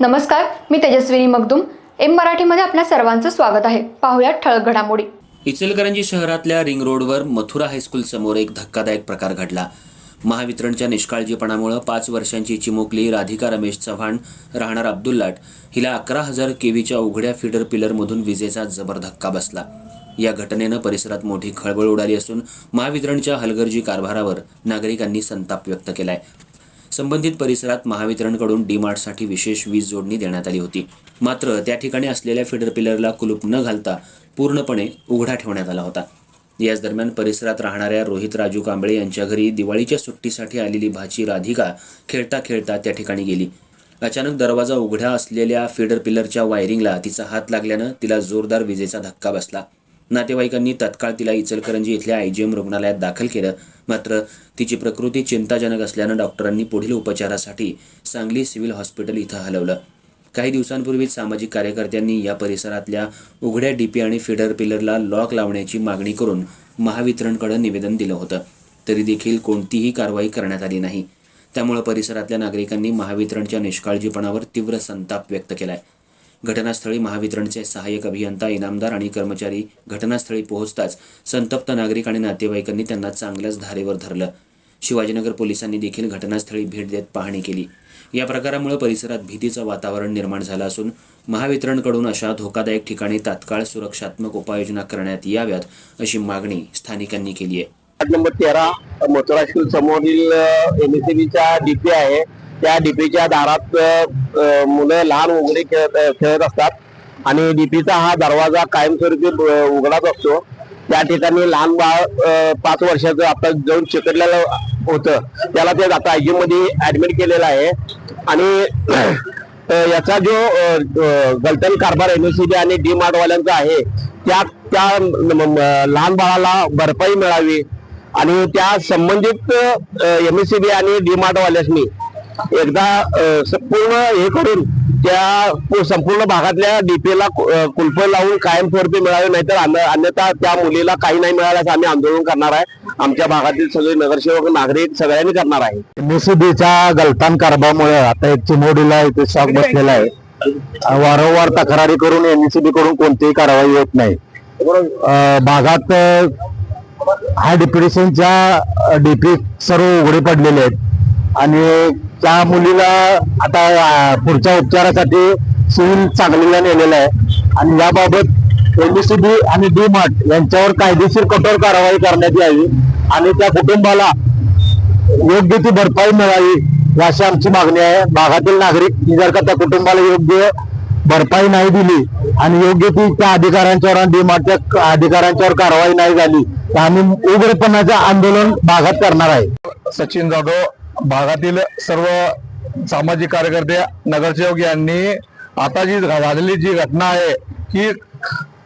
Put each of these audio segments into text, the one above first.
नमस्कार मी तेजस्विनी मगदुम. एम मराठीमध्ये आपल्या सर्वांचं स्वागत आहे. पाहुयात ठळक घडामोडी. इचलकरंजी शहरातल्या रिंग रोडवर मथुरा हायस्कूल समोर एक धक्कादायक प्रकार घडला. महावितरणच्या निष्काळजीपणामुळे पाच वर्षांची चिमुकली राधिका रमेश चव्हाण राहणार अब्दुल्लाट हिला अकरा हजार केवीच्या उघड्या फिडर पिलरमधून विजेचा जबर धक्का बसला. या घटनेनं परिसरात मोठी खळबळ उडाली असून महावितरणच्या हलगर्जी कारभारावर नागरिकांनी संताप व्यक्त केलाय. संबंधित परिसरात महावितरणकडून डीमार्टसाठी विशेष वीज जोडणी देण्यात आली होती. मात्र त्या ठिकाणी असलेल्या फिडर पिलरला कुलूप न घालता पूर्णपणे उघडा ठेवण्यात आला होता. याच दरम्यान परिसरात राहणाऱ्या रोहित राजू कांबळे यांच्या घरी दिवाळीच्या सुट्टीसाठी आलेली भाची राधिका खेळता खेळता त्या ठिकाणी गेली. अचानक दरवाजा उघडा असलेल्या फिडर पिलरच्या वायरिंगला तिचा हात लागल्यानं तिला जोरदार विजेचा धक्का बसला. नातेवाईकांनी तत्काळ तिला इचलकरंजी इथल्या आयजीएम रुग्णालयात दाखल केलं. मात्र तिची प्रकृती चिंताजनक असल्यानं डॉक्टरांनी पुढील उपचारासाठी सांगली सिव्हिल हॉस्पिटल इथं हलवलं. काही दिवसांपूर्वीच सामाजिक कार्यकर्त्यांनी या परिसरातल्या उघड्या डीपी आणि फिडर पिलरला लॉक लावण्याची मागणी करून महावितरणकडे निवेदन दिलं होतं. तरी देखील कोणतीही कारवाई करण्यात आली नाही. त्यामुळे परिसरातल्या नागरिकांनी महावितरणच्या निष्काळजीपणावर तीव्र संताप व्यक्त केला आहे घटनास्थळी महावितरणचे सहाय्यक अभियंता इनामदार आणि कर्मचारी घटनास्थळी पोहोचताच संतप्त नागरिक आणि नातेवाईकांनी त्यांना चांगल्याच धारेवर धरलं. शिवाजीनगर पोलिसांनी देखील घटनास्थळी भेट देत पाहणी केली. या प्रकारामुळे परिसरात भीतीचं वातावरण निर्माण झालं असून महावितरणकडून अशा धोकादायक ठिकाणी तात्काळ सुरक्षात्मक उपाययोजना करण्यात याव्यात अशी मागणी स्थानिकांनी केली आहे. वार्ड नंबर तेरा मथुरा समोरील एमएससीबीच्या डीपी आहे. त्या डीपीच्या दारात मुलं लहान उघडे खेळत खेळत असतात. आणि डीपीचा हा दरवाजा कायमस्वरूपी उघडाच असतो. त्या ठिकाणी लहान बाळ पाच वर्षाचं आता जाऊन चिकटलेलं होतं. त्याला ते आता आयमध्ये ऍडमिट केलेलं आहे. आणि याचा जो अ, गलटन कारभार एमएससीबी आणि डी मार्टवाल्यांचा आहे त्या त्या लहान बाळाला भरपाई मिळावी. आणि त्या संबंधित एमएससीबी आणि डी मार्टवाल्यांनी एकदा पूर्ण हे करून त्या संपूर्ण भागातल्या डीपीला कुलप लावून कायमस्वरूपी मिळावे नाहीतर अन्यथा त्या मुलीला काही नाही मिळाल्यास आम्ही आंदोलन करणार आहे. आमच्या भागातील सगळे नगरसेवक नागरिक सगळ्यांनी करणार आहे. एमएससीबीच्या गलतान कारभामुळे आता एक चिमोडीला इथे शॉक बसलेला आहे. वारंवार तक्रारी करून एमएससीबी कडून कोणतीही कारवाई होत नाही. भागात हाय डिप्रेशनच्या डीपी सर्व उघडे पडलेले आहेत. आणि त्या मुलीला आता पुढच्या उपचारासाठी सिव्हिल सांगलीला नेलेलं आहे. आणि याबाबत एमबीसीबी आणि डी मार्ट यांच्यावर कायदेशीर कठोर कारवाई करण्यात यावी आणि त्या कुटुंबाला योग्य ती भरपाई मिळावी अशी आमची मागणी आहे. भागातील नागरिक जर का त्या कुटुंबाला योग्य भरपाई नाही दिली आणि योग्य ती त्या अधिकाऱ्यांच्यावर आणि डीमार्टच्या अधिकाऱ्यांच्यावर कारवाई नाही झाली तर आम्ही उग्रपणाचे आंदोलन भागात करणार आहे. सचिन जाधव भागातील सर्व सामाजिक कार्यकर्ते नगरसेवक यांनी आता जी झालेली जी घटना आहे ही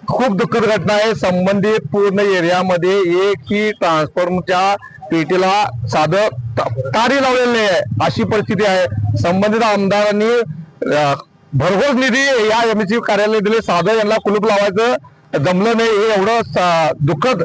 खूप दुःखद घटना आहे. संबंधित पूर्ण एरियामध्ये एक ही ट्रान्सफॉर्मच्या पेटीला साधं तारी लावलेली आहे अशी परिस्थिती आहे. संबंधित आमदारांनी भरघोस निधी या एमएससी कार्यालय दिले. साधं यांना कुलूप लावायचं. जमलं नाही हे एवढं दुःखद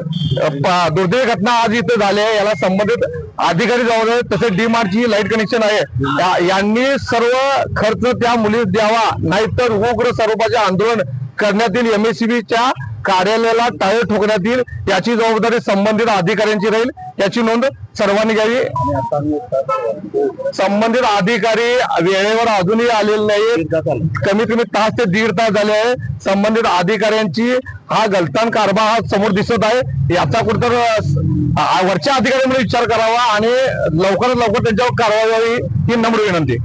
दुर्दैवी घटना आज इथे झाली आहे. याला संबंधित अधिकारी जबाबदार तसेच डी मार्टची लाइट कनेक्शन आहे. यांनी सर्व खर्च त्या मुलीस द्यावा नाहीतर उग्र स्वरूपाचे आंदोलन करण्यात येईल. एमएससीबीच्या कार्यालयाला टाळे ठोकण्यात येईल याची जबाबदारी संबंधित अधिकाऱ्यांची राहील. याची नोंद सर्वांनी घ्यावी. संबंधित अधिकारी वेळेवर अजूनही आलेले नाही कमीत कमी तास ते दीड तास झाले आहे. संबंधित अधिकाऱ्यांची हा गलतान कारभार हा समोर दिसत आहे. याचा कुठतर वरच्या अधिकाऱ्यांमध्ये विचार करावा आणि लवकरात लवकर त्यांच्यावर कारवाई व्हावी ही नम्र विनंती.